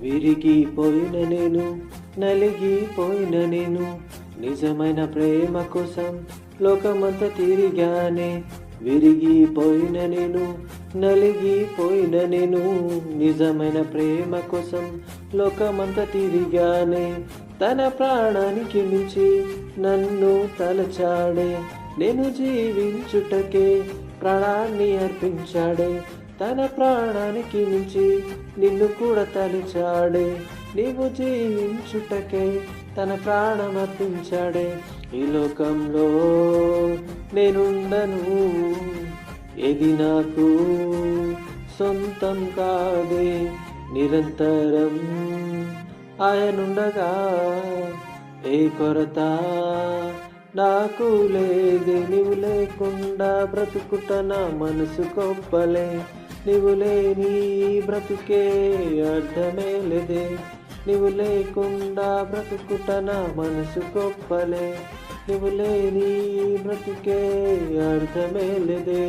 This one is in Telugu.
విరిగిపోయిన నేను నలిగిపోయిన నేను నిజమైన ప్రేమ కోసం లోకమంతా తిరిగానే. విరిగిపోయిన నేను నలిగిపోయిన నేను నిజమైన ప్రేమ కోసం లోకమంతా తిరిగానే. తన ప్రాణానికి మించి నన్ను తలచాడే నేను జీవించుటకే ప్రాణాన్ని అర్పించాడే. తన ప్రాణానికి మించి నిన్ను కూడా తలిచాడే. నీవు జీవించుటకే తన ప్రాణం అర్పించాడే. ఈ లోకంలో నేనుండను ఏది నాకు సొంతం కాదే. నిరంతరం ఆయనుండగా ఏ కొరత నాకు లేదే నీవు లేకుండా బ్రతుకుట నా మనసు గొప్పలే నీవు లేని బ్రతుకే అర్థమే లేదే. నీవు లేకుండా బ్రతుకుట నా మనసు గొప్పలే నువ్వు లేని ఈ బ్రతుకే అర్థమే లేదే.